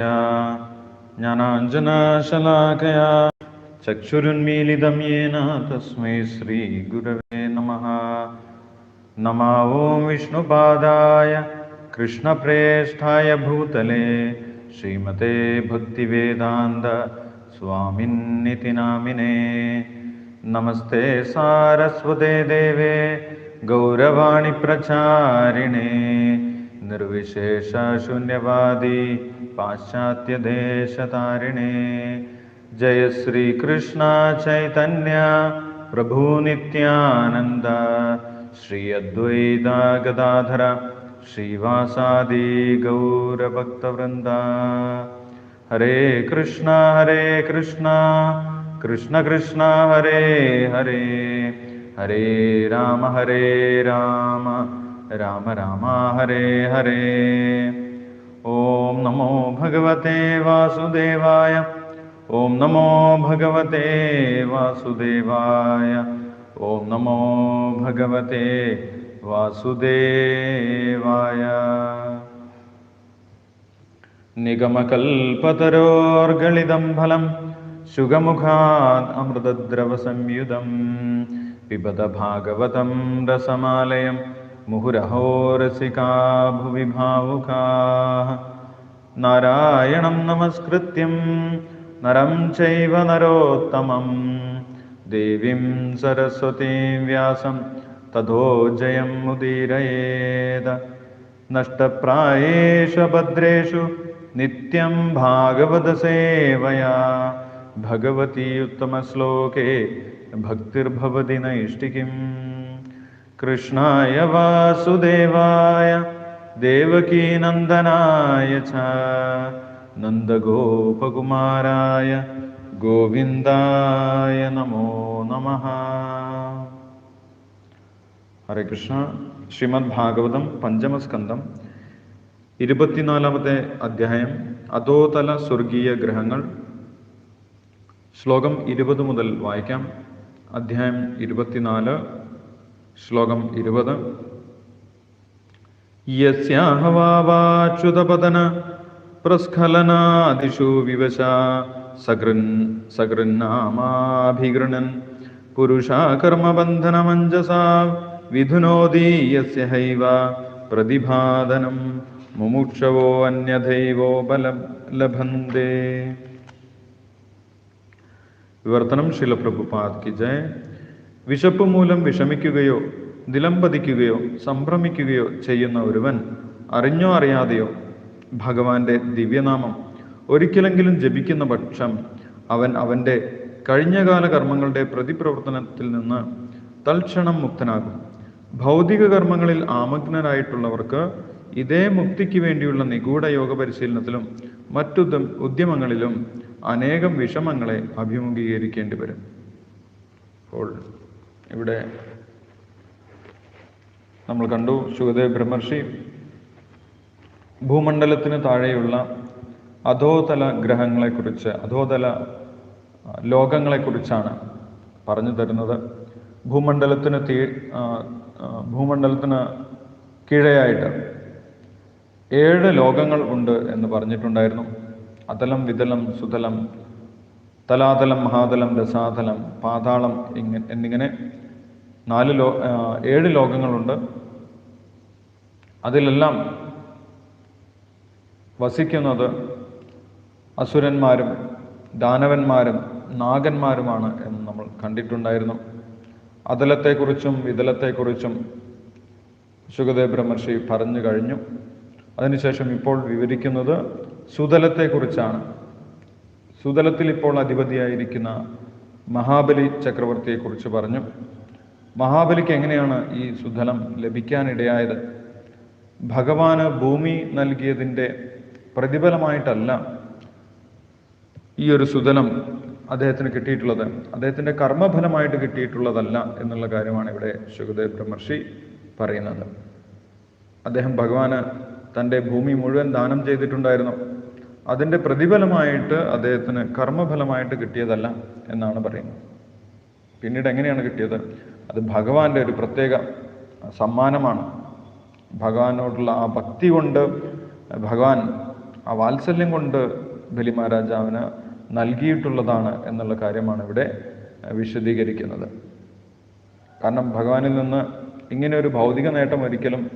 ज्ञानाञ्जनशलाकया चक्षुरुन्मीलितं येन तस्मै श्रीगुरवे नमः। नमा ॐ विष्णुपादाय कृष्णप्रेष्ठाय भूतले श्रीमते भक्तिवेदान्त स्वामिन्निति नामिने। नमस्ते सारस्वते देवे गौरवाणि प्रचारिणे निर्विशेषशून्यवादी पाश्चात्यदेशतारिणे। जय श्रीकृष्ण चैतन्य प्रभु नित्यानन्द। श्री अद्वैता गदाधर श्रीवासादि गौरभक्तवृन्द। हरे कृष्ण हरे कृष्ण कृष्ण कृष्ण हरे हरे। हरे राम हरे राम राम राम हरे हरे। ॐ नमो भगवते वासुदेवाय ॐ नमो भगवते वासुदेवाय ॐ नमो भगवते वासुदेवाय। निगमकल्पतरोर्गलितं फलं अमृतद्रवसंयुतं पिबत भागवतं रसमालयं मुहुरहो रसिका भुवि भावुकाः नारायणं नमस्कृत्यं नरं चैव नरोत्तमं देवीं सरस्वतीं व्यासं ततो जयं मुदीरयेद नष्टप्रायेषु भद्रेषु नित्यं भागवतसेवया भगवती उत्तमश्लोके भक्तिर्भवति नैष्टिकीम् കൃഷ്ണായ വാസുദേവായ ദേവകീനന്ദനായ ച. നന്ദഗോപകുമാരായ ഗോവിന്ദായ നമോ നമ. ഹരേ കൃഷ്ണ. ശ്രീമദ് ഭാഗവതം പഞ്ചമസ്കന്ധം ഇരുപത്തിനാലാമത്തെ അധ്യായം അതോതല സ്വർഗീയ ഗ്രഹങ്ങൾ. ശ്ലോകം ഇരുപത് മുതൽ വായിക്കാം. അധ്യായം ഇരുപത്തിനാല് ശ്ലോകം ഇരുപത്. യസ്യാഹവാച്യുതപതന പ്രസ്ഖലനാദിഷു വിവശ സകൃൻ സകൃന്നാമാഭിഗൃണൻ പുരുഷാ കർമ്മബന്ധനമഞ്ജസാ വിധുനോതി യസ്യ ഹൈവ പ്രതിഭാദനം മുമുക്ഷവോ അന്യദൈവോ ബല ലഭന്തേ. വിവർത്തനം ശിലപ്രഭുപാദ് കി ജയ. വിശപ്പ് മൂലം വിഷമിക്കുകയോ നിലംപതിക്കുകയോ സംഭ്രമിക്കുകയോ ചെയ്യുന്ന ഒരുവൻ അറിഞ്ഞോ അറിയാതെയോ ഭഗവാന്റെ ദിവ്യനാമം ഒരിക്കലെങ്കിലും ജപിക്കുന്ന പക്ഷം അവൻ അവന്റെ കഴിഞ്ഞകാല കർമ്മങ്ങളുടെ പ്രതിപ്രവർത്തനത്തിൽ നിന്ന് തൽക്ഷണം മുക്തനാകും. ഭൗതിക കർമ്മങ്ങളിൽ ആമഗ്നരായിട്ടുള്ളവർക്ക് ഇതേ മുക്തിക്ക് വേണ്ടിയുള്ള നിഗൂഢ യോഗ പരിശീലനത്തിലും മറ്റു ഉദ്യമങ്ങളിലും അനേകം വിഷമങ്ങളെ അഭിമുഖീകരിക്കേണ്ടി വരും. അപ്പോൾ ഇവിടെ നമ്മൾ കണ്ടു സുഖദേവ് ബ്രഹ്മർഷി ഭൂമണ്ഡലത്തിന് താഴെയുള്ള അധോതല ഗ്രഹങ്ങളെക്കുറിച്ച് അധോതല ലോകങ്ങളെക്കുറിച്ചാണ് പറഞ്ഞു തരുന്നത്. ഭൂമണ്ഡലത്തിന് തീ ഭൂമണ്ഡലത്തിന് കീഴെയായിട്ട് ഏഴ് ലോകങ്ങൾ ഉണ്ട് എന്ന് പറഞ്ഞിട്ടുണ്ടായിരുന്നു. അതലം വിതലം സുതലം തലാതലം മഹാതലം രസാതലം പാതാളം ഇങ്ങനെ എന്നിങ്ങനെ നാല് ലോ ഏഴ് ലോകങ്ങളുണ്ട്. അതിലെല്ലാം വസിക്കുന്നത് അസുരന്മാരും ദാനവന്മാരും നാഗന്മാരുമാണ് എന്ന് നമ്മൾ കണ്ടിട്ടുണ്ടായിരുന്നു. അതലത്തെക്കുറിച്ചും വിതലത്തെക്കുറിച്ചും സുഖദേവ് ബ്രഹ്മർഷി പറഞ്ഞു കഴിഞ്ഞു. അതിനുശേഷം ഇപ്പോൾ വിവരിക്കുന്നത് സുതലത്തെക്കുറിച്ചാണ്. സുതലത്തിൽ ഇപ്പോൾ അധിപതിയായിരിക്കുന്ന മഹാബലി ചക്രവർത്തിയെക്കുറിച്ച് പറഞ്ഞു. മഹാബലിക്ക് എങ്ങനെയാണ് ഈ സുതലം ലഭിക്കാനിടയായത്? ഭഗവാന് ഭൂമി നൽകിയതിന്റെ പ്രതിഫലമായിട്ടല്ല ഈ ഒരു സുതലം അദ്ദേഹത്തിന് കിട്ടിയിട്ടുള്ളത്. അദ്ദേഹത്തിന്റെ കർമ്മഫലമായിട്ട് കിട്ടിയിട്ടുള്ളതല്ല എന്നുള്ള കാര്യമാണ് ഇവിടെ ശുഖദേവ് ബ്രഹ്മർഷി പറയുന്നത്. അദ്ദേഹം ഭഗവാന് തന്റെ ഭൂമി മുഴുവൻ ദാനം ചെയ്തിട്ടുണ്ടായിരുന്നു. അതിന്റെ പ്രതിഫലമായിട്ട് അദ്ദേഹത്തിന് കർമ്മഫലമായിട്ട് കിട്ടിയതല്ല എന്നാണ് പറയുന്നത്. പിന്നീട് എങ്ങനെയാണ് കിട്ടിയത്? അത് ഭഗവാന്റെ ഒരു പ്രത്യേക സമ്മാനമാണ്. ഭഗവാനോടുള്ള ആ ഭക്തി കൊണ്ട് ഭഗവാൻ ആ വാത്സല്യം കൊണ്ട് ബലി മഹാരാജാവിന് നൽകിയിട്ടുള്ളതാണ് എന്നുള്ള കാര്യമാണ് ഇവിടെ വിശദീകരിക്കുന്നത്. കാരണം ഭഗവാനിൽ നിന്ന് ഇങ്ങനെ ഒരു ഭൗതിക നേട്ടം ഒരിക്കലും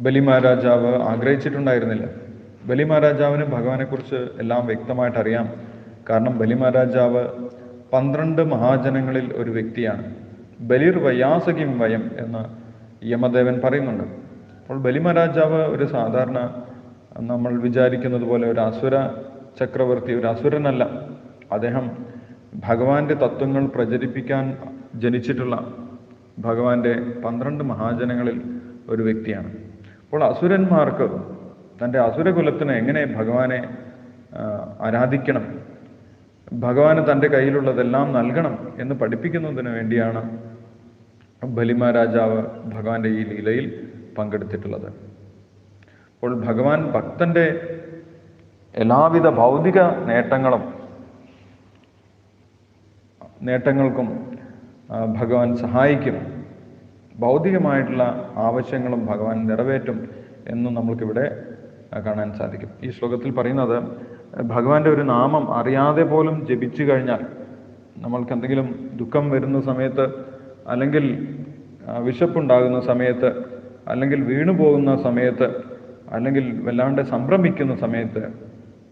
ബലി മഹാരാജാവ് ആഗ്രഹിച്ചിട്ടുണ്ടായിരുന്നില്ല. ബലി മഹാരാജാവിന് ഭഗവാനെക്കുറിച്ച് എല്ലാം വ്യക്തമായിട്ട് അറിയാം കാരണം ബലി മഹാരാജാവ് പന്ത്രണ്ട് മഹാജനങ്ങളിൽ ഒരു വ്യക്തിയാണ്. ബലിർ വയാസകിം വയം എന്ന് യമദേവൻ പറയുന്നുണ്ട്. അപ്പോൾ ബലി മഹാരാജാവ് ഒരു സാധാരണ നമ്മൾ വിചാരിക്കുന്നത് പോലെ ഒരു അസുര ചക്രവർത്തി ഒരു അസുരനല്ല. അദ്ദേഹം ഭഗവാന്റെ തത്വങ്ങൾ പ്രചരിപ്പിക്കാൻ ജനിച്ചിട്ടുള്ള ഭഗവാന്റെ പന്ത്രണ്ട് മഹാജനങ്ങളിൽ ഒരു വ്യക്തിയാണ്. അപ്പോൾ അസുരന്മാർക്ക് തന്റെ അസുരകുലത്തിന് എങ്ങനെ ഭഗവാനെ ആരാധിക്കണം? ഭഗവാന് തന്റെ കയ്യിലുള്ളതെല്ലാം നൽകണം എന്ന് പഠിപ്പിക്കുന്നതിന് വേണ്ടിയാണ് ബലിമ രാജാവ് ഭഗവാന്റെ ഈ ലീലയിൽ പങ്കെടുത്തിട്ടുള്ളത്. അപ്പോൾ ഭഗവാൻ ഭക്തന്റെ എല്ലാവിധ ഭൗതിക നേട്ടങ്ങളും നേട്ടങ്ങൾക്കും ഭഗവാൻ സഹായിക്കും. ഭൗതികമായിട്ടുള്ള ആവശ്യങ്ങളും ഭഗവാൻ നിറവേറ്റും എന്ന് നമ്മൾക്കിവിടെ കാണാൻ സാധിക്കും. ഈ ശ്ലോകത്തിൽ പറയുന്നത് ഭഗവാന്റെ ഒരു നാമം അറിയാതെ പോലും ജപിച്ചു കഴിഞ്ഞാൽ നമ്മൾക്ക് എന്തെങ്കിലും ദുഃഖം വരുന്ന സമയത്ത് അല്ലെങ്കിൽ വിശപ്പുണ്ടാകുന്ന സമയത്ത് അല്ലെങ്കിൽ വീണു പോകുന്ന സമയത്ത് അല്ലെങ്കിൽ വല്ലാണ്ട് സംഭ്രമിക്കുന്ന സമയത്ത്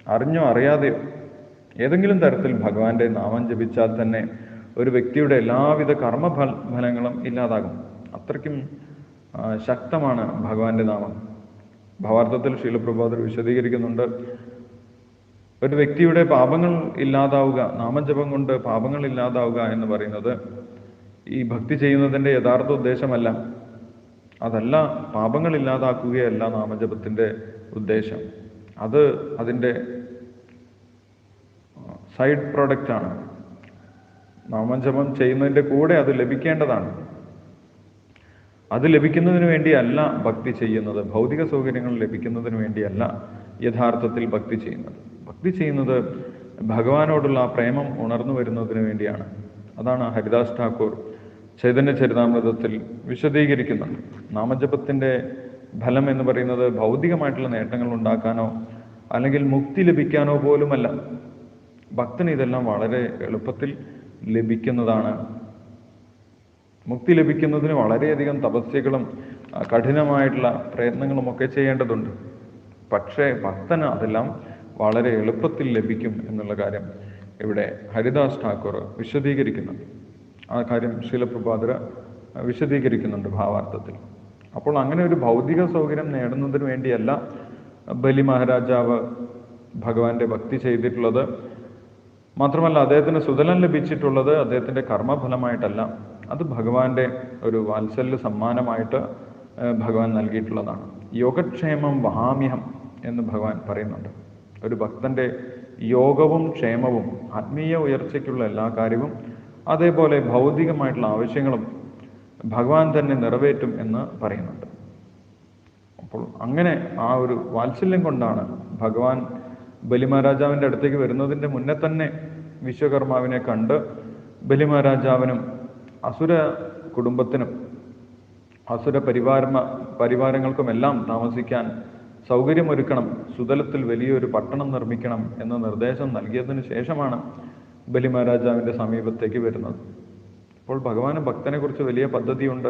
അറിഞ്ഞോ അറിയാതെയോ ഏതെങ്കിലും തരത്തിൽ ഭഗവാന്റെ നാമം ജപിച്ചാൽ തന്നെ ഒരു വ്യക്തിയുടെ എല്ലാവിധ കർമ്മ ഫലങ്ങളും ഇല്ലാതാകും. അത്രയ്ക്കും ശക്തമാണ് ഭഗവാന്റെ നാമം. ഭാവാർത്ഥത്തിൽ ശീലപ്രഭാതർ വിശദീകരിക്കുന്നുണ്ട്. ഒരു വ്യക്തിയുടെ പാപങ്ങൾ ഇല്ലാതാവുക നാമജപം കൊണ്ട് പാപങ്ങൾ ഇല്ലാതാവുക എന്ന് പറയുന്നത് ഈ ഭക്തി ചെയ്യുന്നതിന്റെ യഥാർത്ഥ ഉദ്ദേശമല്ല. അതല്ല പാപങ്ങൾ ഇല്ലാതാക്കുകയല്ല നാമജപത്തിന്റെ ഉദ്ദേശം. അത് അതിന്റെ സൈഡ് പ്രോഡക്റ്റ് ആണ്. നാമജപം ചെയ്യുന്നതിന്റെ കൂടെ അത് ലഭിക്കേണ്ടതാണ്. അത് ലഭിക്കുന്നതിന് വേണ്ടിയല്ല ഭക്തി ചെയ്യുന്നത്. ഭൗതിക സൗകര്യങ്ങൾ ലഭിക്കുന്നതിന് വേണ്ടിയല്ല യഥാർത്ഥത്തിൽ ഭക്തി ചെയ്യുന്നത്. ഭക്തി ചെയ്യുന്നത് ഭഗവാനോടുള്ള പ്രേമം ഉണർന്നു വരുന്നതിന് വേണ്ടിയാണ്. അതാണ് ഹരിദാസ് ഠാക്കൂർ ചൈതന്യ ചരിതാമൃതത്തിൽ വിശദീകരിക്കുന്നത്. നാമജപത്തിന്റെ ഫലം എന്ന് പറയുന്നത് ഭൗതികമായിട്ടുള്ള നേട്ടങ്ങൾ ഉണ്ടാക്കാനോ അല്ലെങ്കിൽ മുക്തി ലഭിക്കാനോ പോലുമല്ല. ഭക്തന് ഇതെല്ലാം വളരെ എളുപ്പത്തിൽ ലഭിക്കുന്നതാണ് മുക്തി ലഭിക്കുന്നതിന് വളരെയധികം തപസ്യകളും കഠിനമായിട്ടുള്ള പ്രയത്നങ്ങളും ഒക്കെ ചെയ്യേണ്ടതുണ്ട്. പക്ഷേ ഭക്തന് അതെല്ലാം വളരെ എളുപ്പത്തിൽ ലഭിക്കും എന്നുള്ള കാര്യം ഇവിടെ ഹരിദാസ് ഠാക്കൂർ വിശദീകരിക്കുന്നുണ്ട്. ആ കാര്യം ശിലപ്രഭാതര വിശദീകരിക്കുന്നുണ്ട് ഭാവാർത്ഥത്തിൽ. അപ്പോൾ അങ്ങനെ ഒരു ഭൗതിക സൗകര്യം നേടുന്നതിന് വേണ്ടിയല്ല ബലി മഹാരാജാവ് ഭഗവാന്റെ ഭക്തി ചെയ്തിട്ടുള്ളത്. മാത്രമല്ല അദ്ദേഹത്തിന് സുതലം ലഭിച്ചിട്ടുള്ളത് അദ്ദേഹത്തിന്റെ കർമ്മഫലമായിട്ടല്ല. അത് ഭഗവാന്റെ ഒരു വാത്സല്യ സമ്മാനമായിട്ട് ഭഗവാൻ നൽകിയിട്ടുള്ളതാണ്. യോഗക്ഷേമം വഹാമ്യഹം എന്ന് ഭഗവാൻ പറയുന്നുണ്ട്. ഒരു ഭക്തന്റെ യോഗവും ക്ഷേമവും ആത്മീയ ഉയർച്ചയ്ക്കുള്ള എല്ലാ കാര്യവും അതേപോലെ ഭൗതികമായിട്ടുള്ള ആവശ്യങ്ങളും ഭഗവാൻ തന്നെ നിറവേറ്റും എന്ന് പറയുന്നുണ്ട്. അപ്പോൾ അങ്ങനെ ആ ഒരു വാത്സല്യം കൊണ്ടാണ് ഭഗവാൻ ബലിമഹാരാജാവിന്റെ അടുത്തേക്ക് വരുന്നതിന്റെ മുന്നേ തന്നെ വിശ്വകർമാവിനെ കണ്ട് ബലിമഹാരാജാവിനും അസുര കുടുംബത്തിനും അസുര പരിവാരമ പരിവാരങ്ങൾക്കുമെല്ലാം താമസിക്കാൻ സൗകര്യമൊരുക്കണം സുതലത്തിൽ വലിയൊരു പട്ടണം നിർമ്മിക്കണം എന്ന നിർദ്ദേശം നൽകിയതിനു ശേഷമാണ് ബലിമഹാരാജാവിന്റെ സമീപത്തേക്ക് വരുന്നത്. അപ്പോൾ ഭഗവാന് ഭക്തനെക്കുറിച്ച് വലിയ പദ്ധതിയുണ്ട്.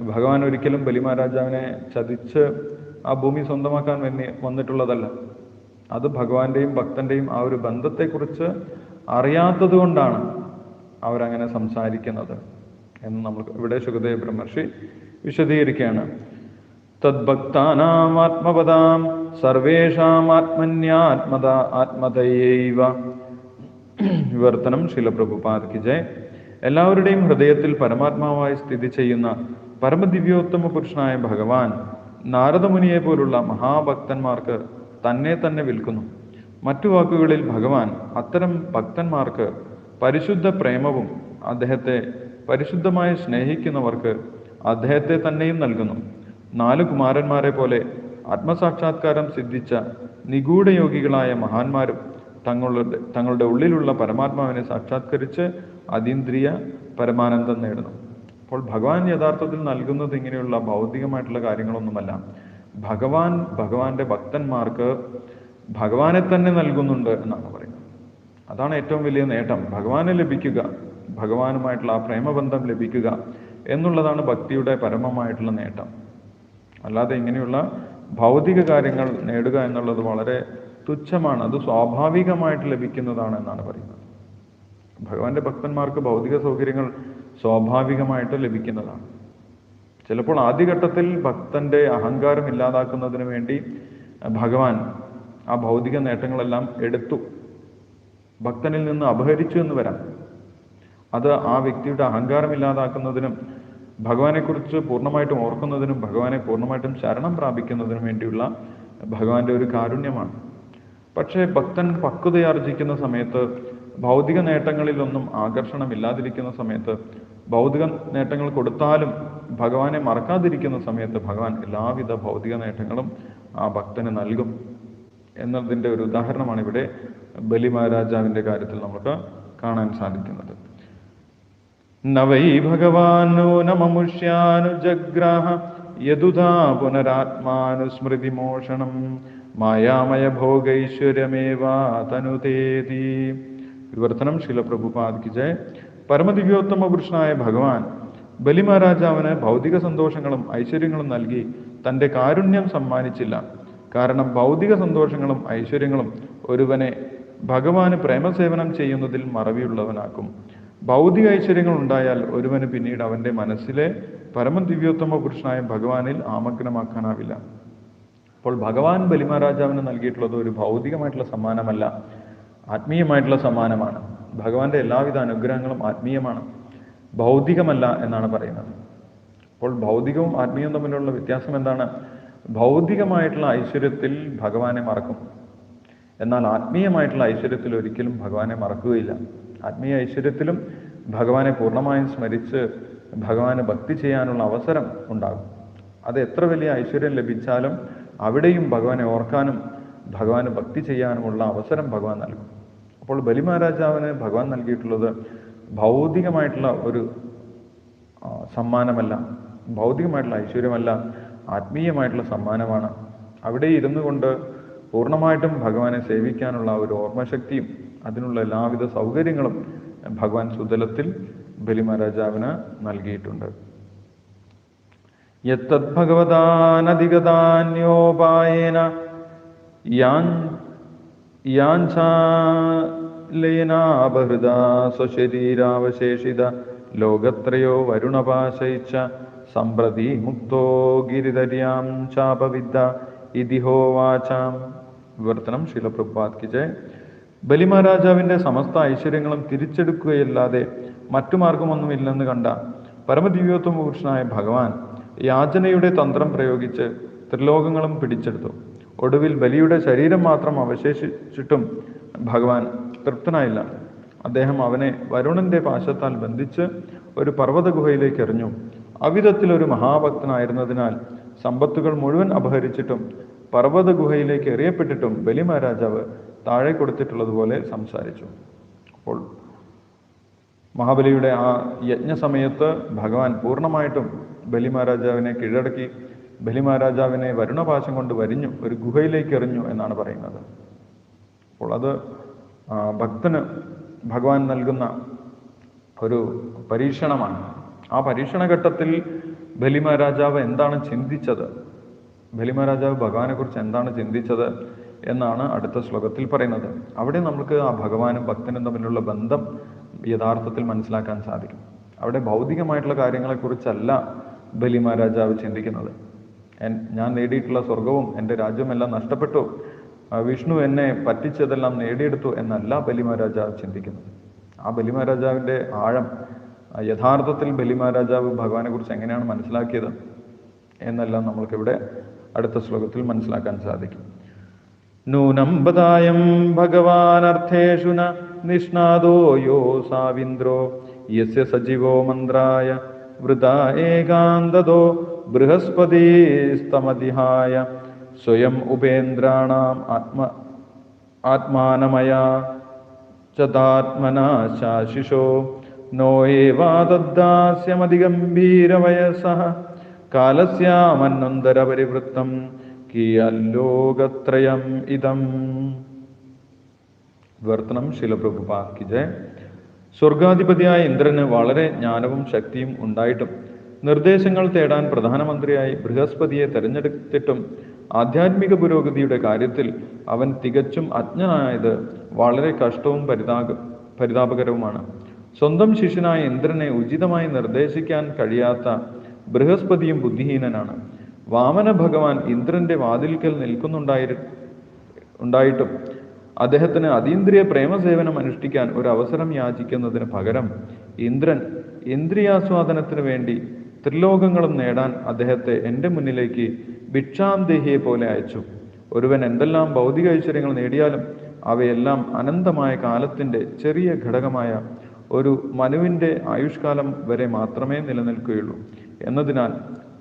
ഭഗവാൻ ഒരിക്കലും ബലിമഹാരാജാവിനെ ചതിച്ച് ആ ഭൂമി സ്വന്തമാക്കാൻ വന്നി വന്നിട്ടുള്ളതല്ല. അത് ഭഗവാന്റെയും ഭക്തന്റെയും ആ ഒരു ബന്ധത്തെക്കുറിച്ച് അറിയാത്തത് കൊണ്ടാണ് അവരങ്ങനെ സംസാരിക്കുന്നത് എന്ന് നമ്മൾ ഇവിടെ സുഖദേവ് ബ്രഹ്മർഷി വിശദീകരിക്കുകയാണ്. തദ്ഭക്താനാം ആത്മപദാം സർവേഷാം ആത്മന്യാത്മത ആത്മതയൈവ. വിവർത്തനം ശിലപ്രഭുപാദ് ജയ്. എല്ലാവരുടെയും ഹൃദയത്തിൽ പരമാത്മാവായി സ്ഥിതി ചെയ്യുന്ന പരമദിവ്യോത്തമ പുരുഷനായ ഭഗവാൻ നാരദമുനിയെ പോലുള്ള മഹാഭക്തന്മാർക്ക് തന്നെ തന്നെ വിൽക്കുന്നു. മറ്റു വാക്കുകളിൽ ഭഗവാൻ അത്തരം ഭക്തന്മാർക്ക് പരിശുദ്ധ പ്രേമവും അദ്ദേഹത്തെ പരിശുദ്ധമായി സ്നേഹിക്കുന്നവർക്ക് അദ്ദേഹത്തെ തന്നെയും നൽകുന്നു. നാല് കുമാരന്മാരെ പോലെ ആത്മസാക്ഷാത്കാരം സിദ്ധിച്ച നിഗൂഢയോഗികളായ മഹാന്മാരും തങ്ങളുടെ തങ്ങളുടെ ഉള്ളിലുള്ള പരമാത്മാവിനെ സാക്ഷാത്കരിച്ച് അതീന്ദ്രിയ പരമാനന്ദം നേടുന്നു. അപ്പോൾ ഭഗവാൻ യഥാർത്ഥത്തിൽ നൽകുന്നത് ഇങ്ങനെയുള്ള ഭൗതികമായിട്ടുള്ള കാര്യങ്ങളൊന്നുമല്ല. ഭഗവാൻ ഭഗവാന്റെ ഭക്തന്മാർക്ക് ഭഗവാനെ തന്നെ നൽകുന്നുണ്ട് എന്നാണ് പറയുന്നത്. അതാണ് ഏറ്റവും വലിയ നേട്ടം. ഭഗവാനെ ലഭിക്കുക ഭഗവാനുമായിട്ടുള്ള ആ പ്രേമബന്ധം ലഭിക്കുക എന്നുള്ളതാണ് ഭക്തിയുടെ പരമമായിട്ടുള്ള നേട്ടം. അല്ലാതെ ഇങ്ങനെയുള്ള ഭൗതിക കാര്യങ്ങൾ നേടുക എന്നുള്ളത് വളരെ തുച്ഛമാണ്. അത് സ്വാഭാവികമായിട്ട് ലഭിക്കുന്നതാണ് എന്നാണ് പറയുന്നത്. ഭഗവാന്റെ ഭക്തന്മാർക്ക് ഭൗതിക സൗകര്യങ്ങൾ സ്വാഭാവികമായിട്ട് ലഭിക്കുന്നതാണ്. ചിലപ്പോൾ ആദ്യഘട്ടത്തിൽ ഭക്തന്റെ അഹങ്കാരം ഇല്ലാതാക്കുന്നതിന് വേണ്ടി ഭഗവാൻ ആ ഭൗതിക നേട്ടങ്ങളെല്ലാം എടുത്തു. ഭക്തനിൽ നിന്ന് അപഹരിച്ചു എന്ന് വരാം. അത് ആ വ്യക്തിയുടെ അഹങ്കാരം ഇല്ലാതാക്കുന്നതിനും ഭഗവാനെക്കുറിച്ച് പൂർണമായിട്ടും ഓർക്കുന്നതിനും ഭഗവാനെ പൂർണമായിട്ടും ശരണം പ്രാപിക്കുന്നതിനും വേണ്ടിയുള്ള ഭഗവാന്റെ ഒരു കാരുണ്യമാണ്. പക്ഷേ ഭക്തൻ പക്വതയാർജിക്കുന്ന സമയത്ത് ഭൗതിക നേട്ടങ്ങളിലൊന്നും ആകർഷണമില്ലാതിരിക്കുന്ന സമയത്ത് ഭൗതിക നേട്ടങ്ങൾ കൊടുത്താലും ഭഗവാനെ മറക്കാതിരിക്കുന്ന സമയത്ത് ഭഗവാൻ എല്ലാവിധ ഭൗതിക നേട്ടങ്ങളും ആ ഭക്തന് നൽകും. എന്നതിന്റെ ഒരു ഉദാഹരണമാണ് ഇവിടെ ബലി മഹാരാജാവിന്റെ കാര്യത്തിൽ നമുക്ക് കാണാൻ സാധിക്കുന്നത്. നവൈ ഭഗവാൻ നൂനമമുഷ്യാനുജഗ്രാഹ യദുധാ പുനരാത്മാനുസ്മൃതിമോഷണം മായാമയ ഭോഗൈശ്വര്യമേവാ തനുതേതി. വിവർത്തനം ശിലപ്രഭുപാദിക്ക് ജയ. പരമദിവ്യോത്തമ പുരുഷനായ ഭഗവാൻ ബലിമഹാരാജാവിന് ഭൗതിക സന്തോഷങ്ങളും ഐശ്വര്യങ്ങളും നൽകി തന്റെ കാരുണ്യം സമ്മാനിച്ചില്ല. കാരണം ഭൗതിക സന്തോഷങ്ങളും ഐശ്വര്യങ്ങളും ഒരുവനെ ഭഗവാന് പ്രേമസേവനം ചെയ്യുന്നതിൽ മറവിയുള്ളവനാക്കും. ഭൗതിക ഐശ്വര്യങ്ങൾ ഉണ്ടായാൽ ഒരുവന് പിന്നീട് അവന്റെ മനസ്സിലെ പരമദിവ്യോത്തമ പുരുഷനായ ഭഗവാനിൽ ആമഗ്നമാക്കാനാവില്ല. അപ്പോൾ ഭഗവാൻ ബലിമഹാരാജാവിന് നൽകിയിട്ടുള്ളത് ഒരു ഭൗതികമായിട്ടുള്ള സമ്മാനമല്ല ആത്മീയമായിട്ടുള്ള സമ്മാനമാണ്. ഭഗവാന്റെ എല്ലാവിധ അനുഗ്രഹങ്ങളും ആത്മീയമാണ് ഭൗതികമല്ല എന്നാണ് പറയുന്നത്. അപ്പോൾ ഭൗതികവും ആത്മീയവും തമ്മിലുള്ള വ്യത്യാസം എന്താണ്? ഭൗതികമായിട്ടുള്ള ഐശ്വര്യത്തിൽ ഭഗവാനെ മറക്കും എന്നാൽ ആത്മീയമായിട്ടുള്ള ഐശ്വര്യത്തിൽ ഒരിക്കലും ഭഗവാനെ മറക്കുകയില്ല. ആത്മീയ ഐശ്വര്യത്തിലും ഭഗവാനെ പൂർണമായും സ്മരിച്ച് ഭഗവാന് ഭക്തി ചെയ്യാനുള്ള അവസരം ഉണ്ടാകും. അത് എത്ര വലിയ ഐശ്വര്യം ലഭിച്ചാലും അവിടെയും ഭഗവാനെ ഓർക്കാനും ഭഗവാന് ഭക്തി ചെയ്യാനുമുള്ള അവസരം ഭഗവാൻ നൽകും. അപ്പോൾ ബലിമഹാരാജാവിന് ഭഗവാൻ നൽകിയിട്ടുള്ളത് ഭൗതികമായിട്ടുള്ള ഒരു സമ്മാനമല്ല ഭൗതികമായിട്ടുള്ള ഐശ്വര്യമല്ല ആത്മീയമായിട്ടുള്ള സമ്മാനമാണ്. അവിടെ ഇരുന്നു കൊണ്ട് പൂർണമായിട്ടും ഭഗവാനെ സേവിക്കാനുള്ള ഒരു ഓർമ്മശക്തിയും അതിനുള്ള എല്ലാവിധ സൗകര്യങ്ങളും ഭഗവാൻ സുതലത്തിൽ ബലിമഹാരാജാവിന് നൽകിയിട്ടുണ്ട്. യത്തദ്ഭഗവതാനധിഗതാന്യോപായേന യാൻ യാഞ്ചാലേനാപഹൃത സ്വശരീരാവശേഷിത ലോകത്രയോ വരുണപാശയിച്ച സമ്പ്രതി മുക്തോ ഗിരിധര്യാം ചാപവിദ്ധ ഇതിഹോവാചാം വിവർത്തനം ശീലപ്രഭാത് ജയ്. ബലിമഹാരാജാവിന്റെ സമസ്ത ഐശ്വര്യങ്ങളും തിരിച്ചെടുക്കുകയല്ലാതെ മറ്റു മാർഗമൊന്നുമില്ലെന്ന് കണ്ട പരമദിവ്യോത്തമ പുരുഷനായ ഭഗവാൻ യാചനയുടെ തന്ത്രം പ്രയോഗിച്ച് ത്രിലോകങ്ങളും പിടിച്ചെടുത്തു. ഒടുവിൽ ബലിയുടെ ശരീരം മാത്രം അവശേഷിച്ചിട്ടും ഭഗവാൻ തൃപ്തനായില്ല. അദ്ദേഹം അവനെ വരുണന്റെ പാശത്താൽ ബന്ധിച്ച് ഒരു പർവത ഗുഹയിലേക്ക് എറിഞ്ഞു. അവിധത്തിൽ ഒരു മഹാഭക്തനായിരുന്നതിനാൽ സമ്പത്തുകൾ മുഴുവൻ അപഹരിച്ചിട്ടും പർവത ഗുഹയിലേക്ക് എറിയപ്പെട്ടിട്ടും ബലിമഹാരാജാവ് താഴെ കൊടുത്തിട്ടുള്ളതുപോലെ സംസാരിച്ചു. അപ്പോൾ മഹാബലിയുടെ ആ യജ്ഞസമയത്ത് ഭഗവാൻ പൂർണമായിട്ടും ബലിമഹാരാജാവിനെ കീഴടക്കി ബലിമഹാരാജാവിനെ വരുണപാശം കൊണ്ട് വരിഞ്ഞു ഒരു ഗുഹയിലേക്ക് എറിഞ്ഞു എന്നാണ് പറയുന്നത്. അപ്പോൾ അത് ഭക്തന് ഭഗവാൻ നൽകുന്ന ഒരു പരീക്ഷണമാണ്. ആ പരീക്ഷണഘട്ടത്തിൽ ബലിമഹാരാജാവ് എന്താണ് ചിന്തിച്ചത്? ബലിമഹാരാജാവ് ഭഗവാനെക്കുറിച്ച് ഭഗവാനെ കുറിച്ച് എന്താണ് ചിന്തിച്ചത് എന്നാണ് അടുത്ത ശ്ലോകത്തിൽ പറയുന്നത്. അവിടെ നമുക്ക് ആ ഭഗവാനും ഭക്തനും തമ്മിലുള്ള ബന്ധം യഥാർത്ഥത്തിൽ മനസ്സിലാക്കാൻ സാധിക്കും. അവിടെ ഭൗതികമായിട്ടുള്ള കാര്യങ്ങളെക്കുറിച്ചല്ല ബലി മഹാരാജാവ് ചിന്തിക്കുന്നത് ഞാൻ നേടിയിട്ടുള്ള സ്വർഗവും എന്റെ രാജ്യമെല്ലാം നഷ്ടപ്പെട്ടു. വിഷ്ണു എന്നെ പറ്റിച്ചതെല്ലാം നേടിയെടുത്തു എന്നല്ല ബലിമഹാരാജാവ് ചിന്തിക്കുന്നത്. ആ ബലിമഹാരാജാവിന്റെ ആഴം യഥാർത്ഥത്തിൽ ബലിമാരാജാവ് ഭഗവാനെക്കുറിച്ച് ഭഗവാനെ കുറിച്ച് എങ്ങനെയാണ് മനസ്സിലാക്കിയത് എന്നെല്ലാം നമ്മൾക്കിവിടെ അടുത്ത ശ്ലോകത്തിൽ മനസ്സിലാക്കാൻ സാധിക്കും. നൂനമ്പതായം ഭഗവാനർത്ഥേഷു നിഷ്ണാദോ യോ സാവിന്ദ്രോ യസ്യ സജീവോ മന്ത്രായ വൃത ഏകാന്തതോ ബൃഹസ്പതിസ്തമതിഹായ സ്വയം ഉപേന്ദ്രാണാം ആത്മ ആത്മാനമയാ ചതാത്മനാ ശാശിഷോ നോ ഏവാദദ്ദാസ്യമതിഗംഭീരവയസഃ കാലസ്യാമന്നന്തരപരിവൃത്തം കിയല്ലോകത്രയം ഇതം. വർത്തനം ശിലപ്രഭുപ കിജയ് സ്വർഗാധിപതിയായ ഇന്ദ്രന് വളരെ ജ്ഞാനവും ശക്തിയും ഉണ്ടായിട്ടും നിർദ്ദേശങ്ങൾ തേടാൻ പ്രധാനമന്ത്രിയായി ബൃഹസ്പതിയെ തെരഞ്ഞെടുത്തിട്ടും ആധ്യാത്മിക പുരോഗതിയുടെ കാര്യത്തിൽ അവൻ തികച്ചും അജ്ഞനായത് വളരെ കഷ്ടവും പരിതാപ പരിതാപകരവുമാണ്. സ്വന്തം ശിഷ്യനായ ഇന്ദ്രനെ ഉചിതമായി നിർദ്ദേശിക്കാൻ കഴിയാത്ത ബൃഹസ്പതിയും ബുദ്ധിഹീനനാണ്. വാമന ഭഗവാൻ ഇന്ദ്രന്റെ വാതിൽക്കൽ നിൽക്കുന്നുണ്ടായി ഉണ്ടായിട്ടും അദ്ദേഹത്തിന് അതീന്ദ്രിയ പ്രേമസേവനം അനുഷ്ഠിക്കാൻ ഒരു അവസരം യാചിക്കുന്നതിന് പകരം ഇന്ദ്രൻ ഇന്ദ്രിയാസ്വാദനത്തിന് വേണ്ടി ത്രിലോകങ്ങളും നേടാൻ അദ്ദേഹത്തെ എന്റെ മുന്നിലേക്ക് ഭിക്ഷാന്തേഹിയെ പോലെ അയച്ചു. ഒരുവൻ എന്തെല്ലാം ഭൗതിക ഐശ്വര്യങ്ങൾ നേടിയാലും അവയെല്ലാം അനന്തമായ കാലത്തിന്റെ ചെറിയ ഘടകമായ ഒരു മനുവിന്റെ ആയുഷ്കാലം വരെ മാത്രമേ നിലനിൽക്കുകയുള്ളൂ. എന്നതിനാൽ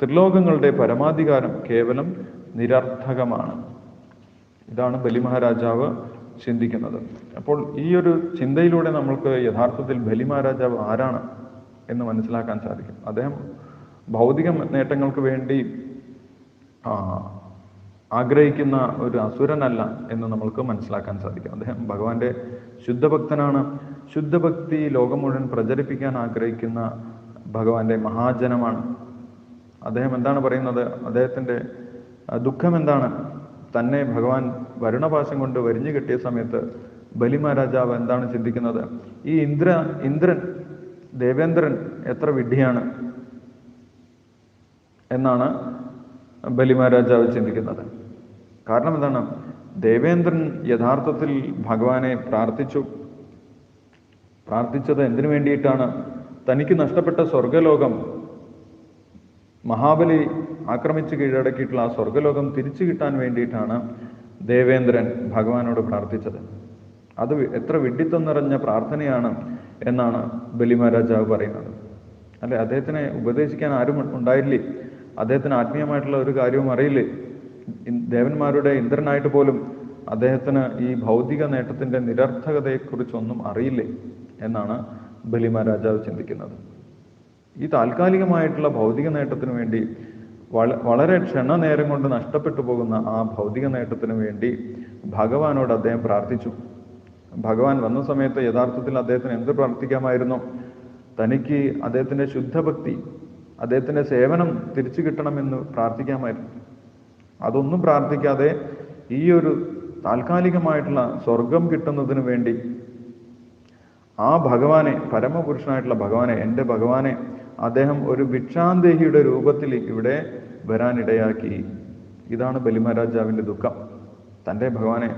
ത്രിലോകങ്ങളുടെ പരമാധികാരം കേവലം നിരർത്ഥകമാണ്. ഇതാണ് ബലിമഹാരാജാവ് ചിന്തിക്കുന്നത്. അപ്പോൾ ഈ ഒരു ചിന്തയിലൂടെ നമ്മൾക്ക് യഥാർത്ഥത്തിൽ ബലിമഹാരാജാവ് ആരാണ് എന്ന് മനസ്സിലാക്കാൻ സാധിക്കും. അദ്ദേഹം ഭൗതിക നേട്ടങ്ങൾക്ക് വേണ്ടി ആഗ്രഹിക്കുന്ന ഒരു അസുരനല്ല എന്ന് നമ്മൾക്ക് മനസ്സിലാക്കാൻ സാധിക്കും. അദ്ദേഹം ഭഗവാന്റെ ശുദ്ധഭക്തനാണ്. ശുദ്ധഭക്തി ലോകം മുഴുവൻ പ്രചരിപ്പിക്കാൻ ആഗ്രഹിക്കുന്ന ഭഗവാന്റെ മഹാജനമാണ്. അദ്ദേഹം എന്താണ് പറയുന്നത്? അദ്ദേഹത്തിന്റെ ദുഃഖം എന്താണ്? തന്നെ ഭഗവാൻ വരുണപാശം കൊണ്ട് വരിഞ്ഞു കിട്ടിയ സമയത്ത് ബലിമഹാരാജാവ് എന്താണ് ചിന്തിക്കുന്നത്? ഈ ഇന്ദ്ര ഇന്ദ്രൻ ദേവേന്ദ്രൻ എത്ര വിഡ്ഢിയാണ് എന്നാണ് ബലിമഹാരാജാവ് ചിന്തിക്കുന്നത്. കാരണം എന്താണ്? ദേവേന്ദ്രൻ യഥാർത്ഥത്തിൽ ഭഗവാനെ പ്രാർത്ഥിച്ചു. പ്രാർത്ഥിച്ചത് എന്തിനു വേണ്ടിയിട്ടാണ്? തനിക്ക് നഷ്ടപ്പെട്ട സ്വർഗലോകം മഹാബലി ആക്രമിച്ച് കീഴടക്കിയിട്ടുള്ള ആ സ്വർഗലോകം തിരിച്ചു കിട്ടാൻ വേണ്ടിയിട്ടാണ് ദേവേന്ദ്രൻ ഭഗവാനോട് പ്രാർത്ഥിച്ചത്. അത് എത്ര വിഡ്ഢിത്തം നിറഞ്ഞ പ്രാർത്ഥനയാണ് എന്നാണ് ബലിമഹാരാജാവ് പറയുന്നത്. അല്ലെ അദ്ദേഹത്തിനെ ഉപദേശിക്കാൻ ആരും ഉണ്ടായില്ലേ? അദ്ദേഹത്തിന് ആത്മീയമായിട്ടുള്ള ഒരു കാര്യവും അറിയില്ലേ? ദേവന്മാരുടെ ഇന്ദ്രനായിട്ട് പോലും അദ്ദേഹത്തിന് ഈ ഭൗതിക നേട്ടത്തിന്റെ നിരർത്ഥകതയെക്കുറിച്ചൊന്നും അറിയില്ലേ? എന്നാണ് ബലിമഹാരാജാവ് ചിന്തിക്കുന്നത്. ഈ താൽക്കാലികമായിട്ടുള്ള ഭൗതിക നേട്ടത്തിന് വേണ്ടി വള വളരെ ക്ഷണനേരം കൊണ്ട് നഷ്ടപ്പെട്ടു പോകുന്ന ആ ഭൗതിക നേട്ടത്തിന് വേണ്ടി ഭഗവാനോട് അദ്ദേഹം പ്രാർത്ഥിച്ചു. ഭഗവാൻ വന്ന സമയത്ത് യഥാർത്ഥത്തിൽ അദ്ദേഹത്തിന് എന്ത് പ്രാർത്ഥിക്കാമായിരുന്നു? തനിക്ക് അദ്ദേഹത്തിന്റെ ശുദ്ധഭക്തി അദ്ദേഹത്തിന്റെ സേവനം തിരിച്ചു കിട്ടണമെന്ന് പ്രാർത്ഥിക്കാമായിരുന്നു. അതൊന്നും പ്രാർത്ഥിക്കാതെ ഈ ഒരു താൽക്കാലികമായിട്ടുള്ള സ്വർഗം കിട്ടുന്നതിന് വേണ്ടി ആ ഭഗവാനെ പരമപുരുഷനായിട്ടുള്ള ഭഗവാനെ എന്റെ ഭഗവാനെ അദ്ദേഹം ഒരു ഭിക്ഷാന്തേഹിയുടെ രൂപത്തിൽ ഇവിടെ വരാനിടയാക്കി. ഇതാണ് ബലിമഹാരാജാവിന്റെ ദുഃഖം. തന്റെ ഭഗവാനെ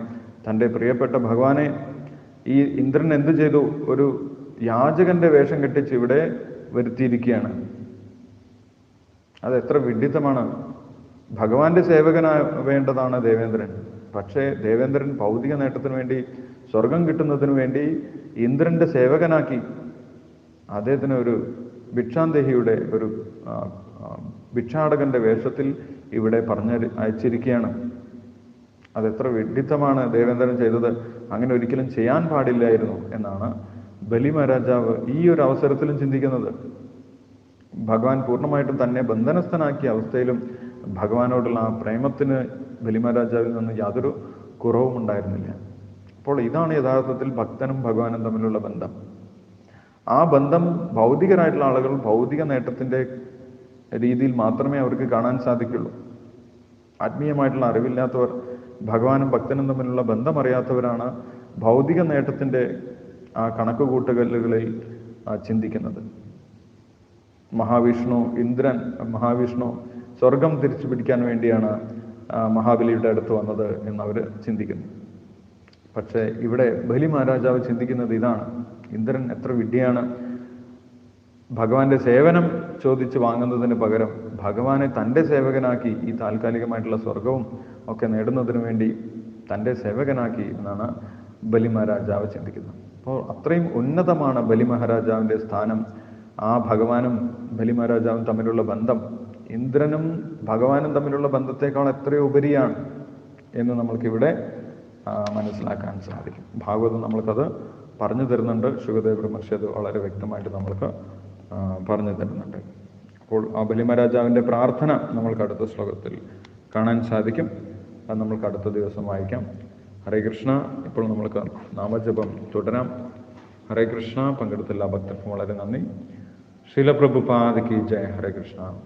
തന്റെ പ്രിയപ്പെട്ട ഭഗവാനെ ഈ ഇന്ദ്രൻ എന്ത് ചെയ്തു? ഒരു യാചകന്റെ വേഷം കെട്ടിച്ച് ഇവിടെ വരുത്തിയിരിക്കുകയാണ്. അത് എത്ര വിഡിത്തമാണ്. ഭഗവാന്റെ സേവകനാ വേണ്ടതാണ് ദേവേന്ദ്രൻ. പക്ഷേ ദേവേന്ദ്രൻ ഭൗതിക നേട്ടത്തിന് വേണ്ടി സ്വർഗം കിട്ടുന്നതിന് വേണ്ടി ഇന്ദ്രന്റെ സേവകനാക്കി അദ്ദേഹത്തിന് ഒരു ഭിക്ഷാന്തേഹിയുടെ ഒരു ഭിക്ഷാടകന്റെ വേഷത്തിൽ ഇവിടെ പറഞ്ഞ അയച്ചിരിക്കുകയാണ്. അതെത്ര വിഡിത്തമാണ് ദേവേന്ദ്രൻ ചെയ്തത്. അങ്ങനെ ഒരിക്കലും ചെയ്യാൻ പാടില്ലായിരുന്നു എന്നാണ് ബലി മഹാരാജാവ് ഈ ഒരു അവസരത്തിലും ചിന്തിക്കുന്നത്. ഭഗവാൻ പൂർണമായിട്ടും തന്നെ ബന്ധനസ്ഥനാക്കിയ അവസ്ഥയിലും ഭഗവാനോടുള്ള ആ പ്രേമത്തിന് ബലിമഹാരാജാവിൽ നിന്ന് യാതൊരു കുറവും ഉണ്ടായിരുന്നില്ല അപ്പോൾ ഇതാണ് യഥാർത്ഥത്തിൽ ഭക്തനും ഭഗവാനും തമ്മിലുള്ള ബന്ധം. ആ ബന്ധം ഭൗതികരായിട്ടുള്ള ആളുകൾ ഭൗതിക നേട്ടത്തിന്റെ രീതിയിൽ മാത്രമേ അവർക്ക് കാണാൻ സാധിക്കുള്ളൂ. ആത്മീയമായിട്ടുള്ള അറിവില്ലാത്തവർ ഭഗവാനും ഭക്തനും തമ്മിലുള്ള ബന്ധം അറിയാത്തവരാണ് ഭൗതിക നേട്ടത്തിന്റെ ആ കണക്കുകൂട്ടലുകളിൽ ചിന്തിക്കുന്നത്. മഹാവിഷ്ണു ഇന്ദ്രൻ മഹാവിഷ്ണു സ്വർഗം തിരിച്ചു പിടിക്കാൻ വേണ്ടിയാണ് മഹാബലിയുടെ അടുത്ത് വന്നത് എന്നവർ ചിന്തിക്കുന്നു. പക്ഷേ ഇവിടെ ബലി മഹാരാജാവ് ചിന്തിക്കുന്നത് ഇതാണ്. ഇന്ദ്രൻ എത്ര വിഡ്ഢിയാണ്. ഭഗവാന്റെ സേവനം ചോദിച്ച് വാങ്ങുന്നതിന് പകരം ഭഗവാനെ തന്റെ സേവകനാക്കി ഈ താൽക്കാലികമായിട്ടുള്ള സ്വർഗവും ഒക്കെ നേടുന്നതിന് വേണ്ടി തന്റെ സേവകനാക്കി എന്നാണ് ബലി മഹാരാജാവ് ചിന്തിക്കുന്നത്. അപ്പോൾ അത്രയും ഉന്നതമാണ് ബലി മഹാരാജാവിന്റെ സ്ഥാനം. ആ ഭഗവാനും ബലി മഹാരാജാവും തമ്മിലുള്ള ബന്ധം. ഇന്ദ്രനും ഭഗവാനും തമ്മിലുള്ള ബന്ധത്തെക്കാൾ എത്രയോ ഉപരിയാണ് എന്ന് നമ്മൾക്കിവിടെ മനസ്സിലാക്കാൻ സാധിക്കും. ഭാഗവതം നമ്മൾക്കത് പറഞ്ഞു തരുന്നുണ്ട്. ശുഭദേവ ബ്രഹ്മർഷി അത് വളരെ വ്യക്തമായിട്ട് നമ്മൾക്ക് പറഞ്ഞു തരുന്നുണ്ട്. അപ്പോൾ ആ ബലിമരാജാവിന്റെ പ്രാർത്ഥന നമ്മൾക്ക് അടുത്ത ശ്ലോകത്തിൽ കാണാൻ സാധിക്കും. അത് നമ്മൾക്ക് അടുത്ത ദിവസം വായിക്കാം. ഹരേ കൃഷ്ണ. ഇപ്പോൾ നമ്മൾക്ക് നാമജപം തുടരാം. ഹരേ കൃഷ്ണ. പങ്കെടുത്ത എല്ലാ ഭക്തർക്കും വളരെ നന്ദി. ശീലപ്രഭുപാദ് കി ജയ. ഹരേ കൃഷ്ണ.